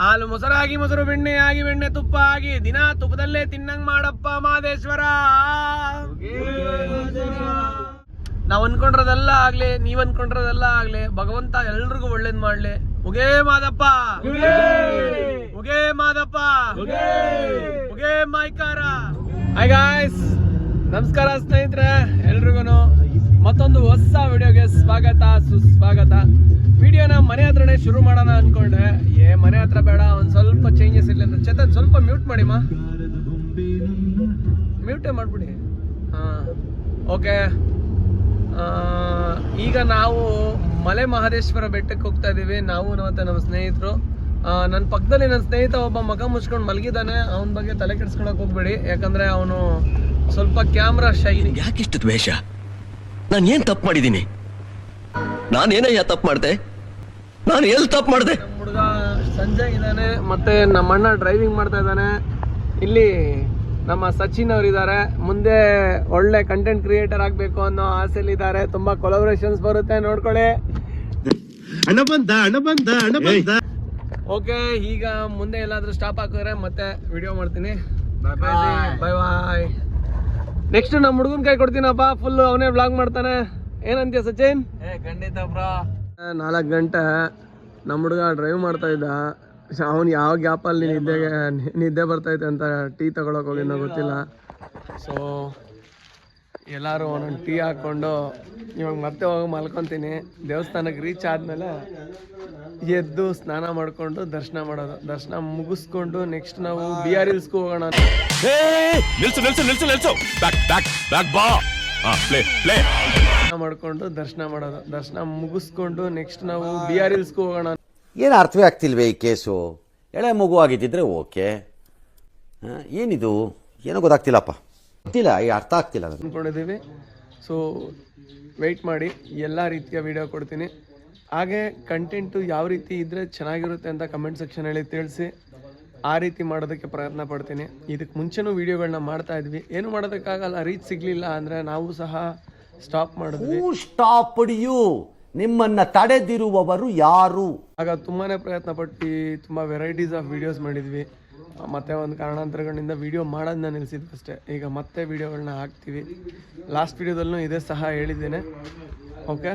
ಹಾಲು ಮೊಸರಾಗಿ ಮೊಸರು ಬೆಣ್ಣೆ ಆಗಿ ಬೆಣ್ಣೆ ತುಪ್ಪ ಆಗಿ ದಿನ ತುಪ್ಪದಲ್ಲೇ ತಿನ್ನಂಗ್ ಮಾಡಪ್ಪ ಮಾದೇಶ್ವರ. ನಾವ್ ಅನ್ಕೊಂಡ್ರದೆಲ್ಲ ಆಗ್ಲಿ, ನೀವ್ ಅನ್ಕೊಂಡ್ರದೆಲ್ಲ ಆಗ್ಲಿ, ಭಗವಂತ ಎಲ್ರಿಗೂ ಒಳ್ಳೇದ್ ಮಾಡ್ಲಿ. ಉಗೇ ಮಾದಪ್ಪ. ಉಗೇ ಮಾದಪ್ಪ. ಉಗೇ ಮಾಯ್ಕಾರ. ಹಾಯ್ ಗಾಯ್ಸ್ ನಮಸ್ಕಾರ ಸ್ನೇಹಿತರೆ ಎಲ್ರಿಗೂ ಮತ್ತೊಂದು ಹೊಸ ವಿಡಿಯೋಗೆ ಸ್ವಾಗತ, ಸುಸ್ವಾಗತ. ಶುರು ಮಾಡೋಣ ಅನ್ಕೊಂಡೆ. ಏ, ಮನೆ ಹತ್ರ ಬೇಡ, ಒಂದ್ ಸ್ವಲ್ಪ ಚೇಂಜಸ್ ಇಲ್ಲ ಚೇತನ್, ಸ್ವಲ್ಪ ಮ್ಯೂಟ್ ಮಾಡಿ ಮ್ಯೂಟೇ ಮಾಡಿಬಿಡಿ. ಹಾ. ಓಕೆ ಈಗ ನಾವು ಮಲೆ ಮಹದೇಶ್ವರ ಬೆಟ್ಟಕ್ಕೆ ಹೋಗ್ತಾ ಇದ್ದೀವಿ ನಾವು ಮತ್ತು ನಮ್ಮ ಸ್ನೇಹಿತರು. ನನ್ನ ಪಕ್ಕದಲ್ಲಿ ನನ್ನ ಸ್ನೇಹಿತ ಒಬ್ಬ ಮಗ ಮುಚ್ಕೊಂಡು ಮಲಗಿದ್ದಾನೆ ಅವನ ಬಗ್ಗೆ ತಲೆ ಕೆಡ್ಸ್ಕೊಳಕ್ ಹೋಗ್ಬೇಡಿ. ಯಾಕಂದ್ರೆ ಅವನು ಸ್ವಲ್ಪ ಕ್ಯಾಮ್ರಾ ಶೈಲಿ ಯಾಕಿಷ್ಟು ದ್ವೇಷ? ನಾನು ಏನು ತಪ್ಪು ಮಾಡಿದ್ದೀನಿ ನಾನೇನಯ್ಯ ತಪ್ಪು ಮಾಡ್ದೆ? ನಾನು ಎಲ್ಲಿ ತಪ್ಪು ಮಾಡಿದೆ? ಹುಡುಗ ಸಂಜಯ್ ಇದ್ದಾನೆ ಮತ್ತೆ ನಮ್ಮ ಅಣ್ಣ ಡ್ರೈವಿಂಗ್ ಮಾಡ್ತಾ ಇದ್ದಾನೆ. ಇಲ್ಲಿ ನಮ್ಮ ಸಚಿನ್ ಅವರಿದ್ದಾರೆ. ಇದ್ದಾರೆ ಮುಂದೆ ಒಳ್ಳೆ ಕಂಟೆಂಟ್ ಕ್ರಿಯೇಟರ್ ಆಗಬೇಕು ಅನ್ನೋ ಆಸೆಲಿ ಇದ್ದಾರೆ ತುಂಬಾ ಕೊಲಾಬ್ರೇಷನ್ಸ್ ಬರುತ್ತೆ ನೋಡ್ಕೊಳ್ಳಿ. ಅಣ್ಣ ಬಂದ ಅಣ್ಣ ಬಂದ ಹಣ ಬಂದ. ಓಕೆ ಈಗ ಮುಂದೆ ಎಲ್ಲಾದ್ರೂ ಸ್ಟಾಪ್ ಹಾಕಿದ್ರೆ ಮತ್ತೆ ವಿಡಿಯೋ ಮಾಡ್ತೀನಿ. ಬಾಯ್ ಬಾಯ್ ನೆಕ್ಸ್ಟ್ ನಮ್ಮ ಹುಡುಗನ ಕೈ ಕೊಡ್ತೀನಪ್ಪ. ಫುಲ್ ಅವನೇ ಬ್ಲಾಗ್ ಮಾಡ್ತಾನೆ. ಏನಂತೀಯ ಸಚಿನ್? ಖಂಡಿತ ಬ್ರಾ ನಾಲ್ಕು ಗಂಟೆ. ನಮ್ಮ ಹುಡುಗ ಡ್ರೈವ್ ಮಾಡ್ತಾ ಇದ್ದ. ಅವ್ನು ಯಾವ ಗ್ಯಾಪಲ್ಲಿ ನಿದ್ದೆಗೆ, ನಿದ್ದೆ ಬರ್ತೈತೆ ಅಂತ ಟೀ ತಗೊಳಕ್ ಹೋಗಿದ್ನೋ ಗೊತ್ತಿಲ್ಲ. ಸೊ ಎಲ್ಲರೂ ಒಂದೊಂದು ಟೀ ಹಾಕ್ಕೊಂಡು, ಇವಾಗ ಮತ್ತೆ ಹೋಗಿ ಮಲ್ಕೊತೀನಿ. ದೇವಸ್ಥಾನಕ್ಕೆ ರೀಚ್ ಆದಮೇಲೆ ಎದ್ದು ಸ್ನಾನ ಮಾಡಿಕೊಂಡು ದರ್ಶನ ಮಾಡೋದು. ದರ್ಶನ ಮುಗಿಸ್ಕೊಂಡು ನೆಕ್ಸ್ಟ್ ನಾವು ಬಿ ಆರ್ ಹಿಲ್ಸ್ಗೂ ಹೋಗೋಣ. ನಿಲ್ಸು ನಿಲ್ಸು ನಿಲ್ಸು ನಿಲ್ಸು. ಬ್ಯಾಕ್ ಬ್ಯಾಕ್ ಬ್ಯಾಕ್ ಬಾ. ಪ್ಲೇ ಪ್ಲೇ ಮಾಡ್ಕೊಂಡು ದರ್ಶನ ಮಾಡೋದು. ದರ್ಶನ ಮುಗಿಸ್ಕೊಂಡು ನೆಕ್ಸ್ಟ್ ನಾವು ಬಿ ಆರ್ ಹಿಲ್ಸ್ಗೂ ಹೋಗೋಣ ಏನು ಅರ್ಥವೇ ಆಗ್ತಿಲ್ವೇ ಈ ಕೇಸು? ಎಳೆ ಮಗು ಆಗಿದ್ದಿದ್ರೆ ಓಕೆ. ಏನಿದು? ಏನೋ ಗೊತ್ತಾಗ್ತಿಲ್ಲಪ್ಪ. ಗೊತ್ತಿಲ್ಲ ಈ ಅರ್ಥ ಆಗ್ತಿಲ್ಲ ನನಗೆ. ಅಂದ್ಕೊಂಡಿದ್ದೀವಿ ಸೊ ವೆಯ್ಟ್ ಮಾಡಿ ಎಲ್ಲ ರೀತಿಯ ವಿಡಿಯೋ ಕೊಡ್ತೀನಿ. ಹಾಗೆ ಕಂಟೆಂಟು ಯಾವ ರೀತಿ ಇದ್ದರೆ ಚೆನ್ನಾಗಿರುತ್ತೆ ಅಂತ ಕಮೆಂಟ್ ಸೆಕ್ಷನಲ್ಲಿ ತಿಳಿಸಿ. ಆ ರೀತಿ ಮಾಡೋದಕ್ಕೆ ಪ್ರಯತ್ನ ಪಡ್ತೀನಿ. ಇದಕ್ಕೆ ಮುಂಚೆನೂ ವೀಡಿಯೋಗಳನ್ನ ಮಾಡ್ತಾ ಇದ್ವಿ. ಏನು ಮಾಡೋದಕ್ಕಾಗಲ್ಲ ರೀಚ್ ಸಿಗಲಿಲ್ಲ ಅಂದರೆ ನಾವು ಸಹ ಸ್ಟಾಪ್ ಮಾಡಿದ್ವಿ. ಸ್ಟಾಪ್ ಸ್ಟಾಪ್ಡ್ ಯು ನಿಮ್ಮನ್ನ ತಡೆದಿರುವವರು ಯಾರು? ಆಗ ತುಂಬಾನೇ ಪ್ರಯತ್ನ ಪಟ್ಟು ತುಂಬಾ ವೆರೈಟೀಸ್ ಆಫ್ ವಿಡಿಯೋಸ್ ಮಾಡಿದ್ವಿ. ಮತ್ತೆ ಒಂದು ಕಾರಣಾಂತರಗಳಿಂದ ವಿಡಿಯೋ ಮಾಡೋದನ್ನ ನಿಲ್ಲಿಸಿದ್ವಿ ಅಷ್ಟೇ ಈಗ ಮತ್ತೆ ವಿಡಿಯೋಗಳನ್ನ ಹಾಕ್ತೀವಿ. ಲಾಸ್ಟ್ ವಿಡಿಯೋದಲ್ಲೂ ಇದೇ ಸಹ ಹೇಳಿದ್ದೇನೆ. ಓಕೆ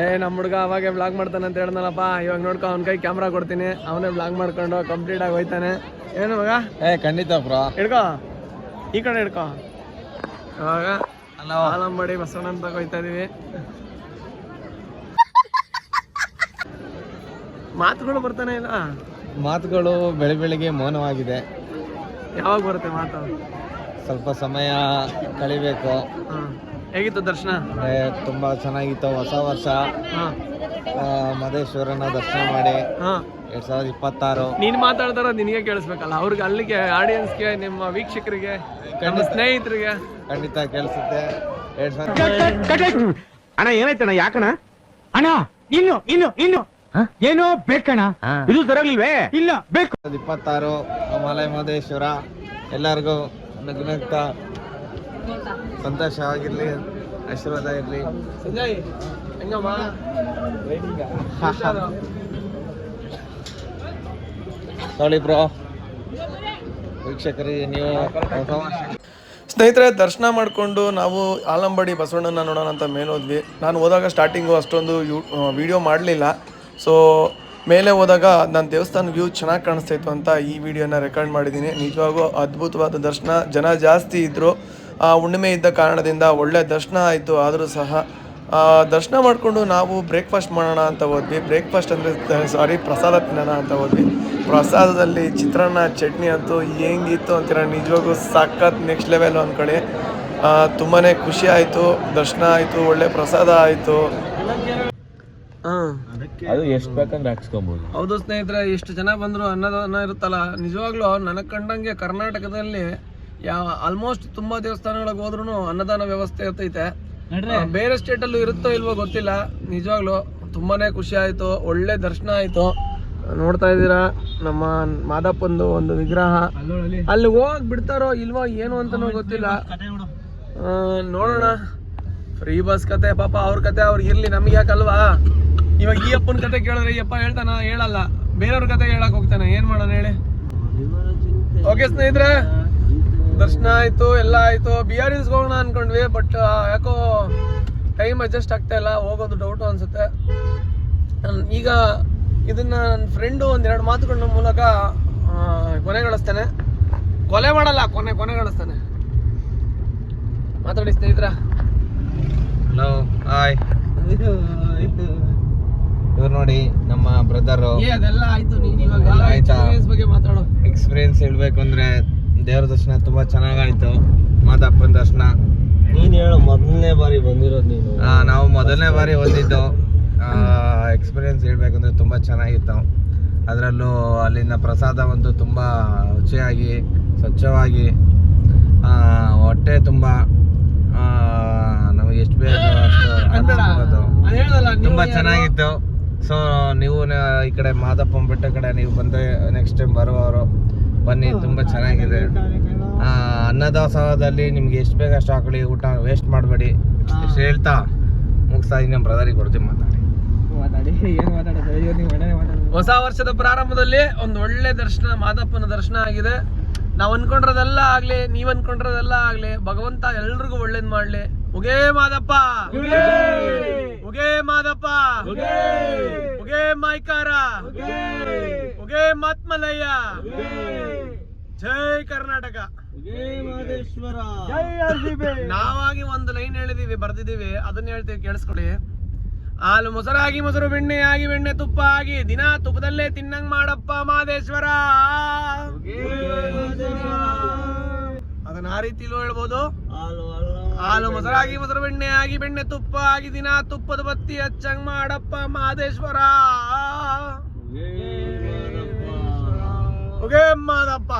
ಏ ನಮ್ಮ ಹುಡುಗ ಅವಾಗೆ ಬ್ಲಾಗ್ ಮಾಡ್ತಾನೆ ಅಂತ ಹೇಳ್ದಲ್ಲಪ್ಪ ಇವಾಗ ನೋಡ್ಕೊ ಅವ್ನ ಕೈ ಕ್ಯಾಮ್ರಾ ಕೊಡ್ತೀನಿ. ಅವನೇ ಬ್ಲಾಗ್ ಮಾಡ್ಕೊಂಡು ಕಂಪ್ಲೀಟ್ ಆಗಿ ಹೋಯ್ತಾನೆ. ಏನು ಮಗ? ಏ ಖಂಡಿತ ಬ್ರೋ. ಹಿಡ್ಕೋ. ಈ ಕಡೆ ಹಿಡ್ಕೋ. ಇವಾಗ ಆಲಂಬಡಿ ಬಸವಣ್ಣ ಅಂತ ಹೋಯ್ತಾ ಇದೀವಿ. ಮಾತುಗಳು ಬರ್ತಾನೆ ಇಲ್ಲ? ಮಾತುಗಳು ಬೆಳೆ ಬೆಳಿಗ್ಗೆ ಮೌನವಾಗಿದೆ. ಯಾವಾಗ ಬರುತ್ತೆ ಮಾತು? ಸ್ವಲ್ಪ ಸಮಯ ಕಳಿಬೇಕು. ಹೇಗಿತ್ತು ದರ್ಶನ? ತುಂಬಾ ಚೆನ್ನಾಗಿತ್ತು. ಹೊಸ ವರ್ಷ. ಮಹದೇಶ್ವರನ ದರ್ಶನ ಮಾಡಿ. ಹಾ. ಎರಡ್ ಸಾವಿರದ ಇಪ್ಪತ್ತಾರು. ನೀನ್ ಮಾತಾಡ್ತಾರ ನಿನಗೆ ಕೇಳಿಸ್ಬೇಕಲ್ಲ ಅವ್ರಿಗೆ ಅಲ್ಲಿಗೆ ಆಡಿಯನ್ಸ್ಗೆ ನಿಮ್ಮ ವೀಕ್ಷಕರಿಗೆ ನಮ್ಮ ಸ್ನೇಹಿತರಿಗೆ. ಖಂಡಿತ ಕೇಳಿಸುತ್ತೆ. ಎರಡ್ ಸಾವಿರದ ಅಣ್ಣ ಏನಾಯ್ತಣ್ಣ ಯಾಕಣ ಅಣ್ಣ ಇನ್ನು ಇನ್ನು ಇನ್ನು. ಏನೋ ಬೇಕಣ್ಣ. ಇದು ತರಲಿಲ್ವೇ? ಇಲ್ಲ ಬೇಕು. ಇಪ್ಪತ್ತಾರು ಮಲೈ ಮಹದೇಶ್ವರ. ಎಲ್ಲರಿಗೂ ನಗ್ನಗ್ತ ಸಂತೋಷವಾಗಿರ್ಲಿ ಆಶೀರ್ವಾದ ಇರ್ಲಿ. ಸಂಜಯ್. ಹೆಂಗಮ್ಮ ನೋಡಿ ಬ್ರೋ ವೀಕ್ಷಕರಿಗೆ ನೀವು ಸ್ನೇಹಿತರೆ ದರ್ಶನ ಮಾಡಿಕೊಂಡು ನಾವು ಆಲಂಬಡಿ ಬಸವಣ್ಣನ ನೋಡೋಣ ಅಂತ ಮೇಲೆ ಹೋದ್ವಿ. ನಾನು ಹೋದಾಗ ಸ್ಟಾರ್ಟಿಂಗು ಅಷ್ಟೊಂದು ಯೂ ವಿಡಿಯೋ ಮಾಡಲಿಲ್ಲ. ಸೊ ಮೇಲೆ ಹೋದಾಗ ನನ್ನ ದೇವಸ್ಥಾನ ವ್ಯೂ ಚೆನ್ನಾಗಿ ಕಾಣಿಸ್ತಾ ಇತ್ತು ಅಂತ ಈ ವಿಡಿಯೋನ ರೆಕಾರ್ಡ್ ಮಾಡಿದ್ದೀನಿ. ನಿಜವಾಗೂ ಅದ್ಭುತವಾದ ದರ್ಶನ. ಜನ ಜಾಸ್ತಿ ಇದ್ದರು ಹುಣ್ಣಿಮೆ ಇದ್ದ ಕಾರಣದಿಂದ ಒಳ್ಳೆಯ ದರ್ಶನ ಆಯಿತು. ಆದರೂ ಸಹ ಆ, ದರ್ಶನ ಮಾಡಿಕೊಂಡು ನಾವು ಬ್ರೇಕ್ಫಾಸ್ಟ್ ಮಾಡೋಣ ಅಂತ ಹೋದ್ವಿ. ಬ್ರೇಕ್ಫಾಸ್ಟ್ ಅಂದರೆ ಸಾರಿ ಪ್ರಸಾದ ತಿನ್ನೋಣ ಅಂತ ಹೋದ್ವಿ. ಪ್ರಸಾದದಲ್ಲಿ ಚಿತ್ರಾನ್ನ ಚಟ್ನಿ ಅಂತೂ ಹೆಂಗಿತ್ತು ಅಂತೀರ? ನಿಜವಾಗೂ ಸಖತ್ ನೆಕ್ಸ್ಟ್ ಲೆವೆಲ್ ಅಂದ್ಕೊಳ್ಳಿ. ತುಂಬಾ ಖುಷಿ ಆಯಿತು ದರ್ಶನ ಆಯಿತು ಒಳ್ಳೆ ಪ್ರಸಾದ ಆಯಿತು. ಅದು ಎಷ್ಟು ಬೇಕಂದ್ರೆ ಹಾಕ್ಸ್ಕೊಬೋದು. ಹೌದು ಸ್ನೇಹಿತರೆ ಎಷ್ಟು ಜನ ಬಂದರು ಅನ್ನದಾನ ಇರುತ್ತಲ್ಲ ನಿಜವಾಗ್ಲೂ ನನಗೆ ಕಂಡಂಗೆ ಕರ್ನಾಟಕದಲ್ಲಿ ಯಾವ ಆಲ್ಮೋಸ್ಟ್ ತುಂಬ ದೇವಸ್ಥಾನಗಳಿಗೆ ಹೋದ್ರೂ ಅನ್ನದಾನ ವ್ಯವಸ್ಥೆ ಇರ್ತೈತೆ. ಬೇರೆ ಸ್ಟೇಟಲ್ಲೂ ಇರುತ್ತೋ ಇಲ್ವೋ ಗೊತ್ತಿಲ್ಲ. ನಿಜವಾಗ್ಲೂ ತುಂಬಾನೇ ಖುಷಿ ಆಯಿತು ಒಳ್ಳೆ ದರ್ಶನ ಆಯಿತು. ನೋಡ್ತಾ ಇದ್ದೀರಾ ನಮ್ಮ ಮಾದಪ್ಪಂದು ಒಂದು ವಿಗ್ರಹ. ಅಲ್ಲಿ ಹೋಗಕ್ ಬಿಡ್ತಾರೋ ಇಲ್ವೋ ಏನು ಅಂತನೂ ಗೊತ್ತಿಲ್ಲ. ನೋಡೋಣ. ಫ್ರೀ ಬಸ್ ಕತೆ ಪಾಪ ಅವ್ರ ಕತೆ ಅವ್ರಿಗೆ ಇರ್ಲಿ ನಮ್ಗೆ ಯಾಕಲ್ವಾ ಇವಾಗ ಈ ಅಪ್ಪನ ಕತೆ ಕೇಳಿದ್ರೆ ಈ ಅಪ್ಪ ಹೇಳ್ತಾನ? ಹೇಳಲ್ಲ. ಬೇರೆಯವ್ರ ಕತೆ ಹೇಳಕ್ ಹೋಗ್ತಾನೆ. ಏನ್ ಮಾಡೋಣ ಹೇಳಿ? ಓಕೆ ಸ್ನೇಹಿತರೆ. ದರ್ಶನ ಆಯಿತು ಎಲ್ಲ ಆಯ್ತು. ಬಿ ಆರ್ ಹೋಗೋಣ ಅನ್ಕೊಂಡ್ವಿ ಬಟ್ ಯಾಕೋ ಟೈಮ್ ಅಡ್ಜಸ್ಟ್ ಆಗ್ತಾ ಇಲ್ಲ ಹೋಗೋದು ಡೌಟು ಅನ್ಸುತ್ತೆ. ಈಗ ಇದನ್ನ ನನ್ನ ಫ್ರೆಂಡು ಒಂದೆರಡು ಮಾತುಗಳ ಮೂಲಕ ಕೊನೆಗಳಿಸ್ತೇನೆ ಕೊಲೆ ಮಾಡಲ್ಲ ಕೊನೆ ಕೊನೆಗೊಳಿಸ್ತಾನೆ ಮಾತಾಡಿ ಸ್ನೇಹಿತರ. ಹಲೋ ಹಾಯ್ ಇವ್ರು ನೋಡಿ ನಮ್ಮ ಬ್ರದರು ಅದೆಲ್ಲ ಆಯ್ತು ನೀನು ಇವಾಗ? ಬಗ್ಗೆ ಮಾತಾಡು. ಎಕ್ಸ್ಪೀರಿಯನ್ಸ್ ಹೇಳ್ಬೇಕು ಅಂದ್ರೆ ದೇವ್ರ ದರ್ಶನ ತುಂಬಾ ಚೆನ್ನಾಗಾಯ್ತು. ಮಾದಪ್ಪನ ದರ್ಶನ. ನೀನು ಹೇಳು ಮೊದಲನೇ ಬಾರಿ ಬಂದಿರೋದು ನೀನು. ಆ, ನಾವು ಮೊದಲನೇ ಬಾರಿ ಬಂದಿದ್ದು. ಎಕ್ಸ್ಪೀರಿಯನ್ಸ್ ಹೇಳ್ಬೇಕಂದ್ರೆ ತುಂಬ ಚೆನ್ನಾಗಿತ್ತು. ಅದರಲ್ಲೂ ಅಲ್ಲಿನ ಪ್ರಸಾದ ಒಂದು ತುಂಬ ರುಚಿಯಾಗಿ ಸ್ವಚ್ಛವಾಗಿ ಆ, ಹೊಟ್ಟೆ ತುಂಬ ನಮಗೆ ಎಷ್ಟು ಬೇಕು ಅಷ್ಟು ತುಂಬ ಚೆನ್ನಾಗಿತ್ತು. ಸೊ ನೀವು ಈ ಕಡೆ ಮಾದಪ್ಪನ ಬೆಟ್ಟ ಕಡೆ ನೀವು ಬಂದರೆ ನೆಕ್ಸ್ಟ್ ಟೈಮ್ ಬರುವವರು ಬನ್ನಿ ತುಂಬ ಚೆನ್ನಾಗಿದೆ. ಅನ್ನದಾಸೋಹದಲ್ಲಿ ನಿಮ್ಗೆ ಎಷ್ಟು ಬೇಗ ಅಷ್ಟು ಹಾಕೊಳ್ಳಿ ಊಟ ವೇಸ್ಟ್ ಮಾಡಬೇಡಿ. ಇಷ್ಟು ಹೇಳ್ತಾ ಮುಗಿಸ್ತಾ ಇದ್ದೀನಿ ನಮ್ಮ ಬ್ರದರಿಗೆ ಕೊಡ್ತೀನಿ ಮಾತಾಡಿ. ಹೊಸ ವರ್ಷದ ಪ್ರಾರಂಭದಲ್ಲಿ ಒಂದು ಒಳ್ಳೆ ದರ್ಶನ ಮಾದಪ್ಪನ ದರ್ಶನ ಆಗಿದೆ. ನಾವು ಅನ್ಕೊಂಡ್ರದೆಲ್ಲ ಆಗ್ಲಿ ನೀವ್ ಅನ್ಕೊಂಡ್ರದೆಲ್ಲ ಆಗ್ಲಿ ಭಗವಂತ ಎಲ್ರಿಗೂ ಒಳ್ಳೇದ್ ಮಾಡ್ಲಿ. ಉಗೇ ಮಾದಪ್ಪ. ಉಗೇ ಮಾದಪ್ಪ. ಉಗೇ ಮಾಯ್ಕಾರ. ಉಗೇ ಮಾತ್ಮಲಯ್ಯ. ಜೈ ಕರ್ನಾಟಕ. ನಾವಾಗಿ ಒಂದು ಲೈನ್ ಹೇಳಿದೀವಿ ಬರ್ದಿದೀವಿ. ಅದನ್ನ ಹೇಳ್ತೀವಿ ಕೇಳಿಸ್ಕೊಡಿ ಹಾಲು ಮೊಸರಾಗಿ ಮೊಸರು ಬೆಣ್ಣೆ ಆಗಿ ಬೆಣ್ಣೆ ತುಪ್ಪ ಆಗಿ ದಿನ ತುಪ್ಪದಲ್ಲೇ ತಿನ್ನಂಗ್ ಮಾಡಪ್ಪ ಮಾದೇಶ್ವರ ಅದನ್ನ ಆ ರೀತಿಲೂ ಹೇಳ್ಬೋದು. ಹಾಲು ಮೊಸರಾಗಿ ಮೊಸರು ಬೆಣ್ಣೆ ಆಗಿ ಬೆಣ್ಣೆ ತುಪ್ಪ ಆಗಿ ದಿನ ತುಪ್ಪದ ಬತ್ತಿ ಹಚ್ಚಂಗ್ ಮಾಡಪ್ಪ ಮಾದೇಶ್ವರ ಉಗೇ ಮಾದಪ್ಪ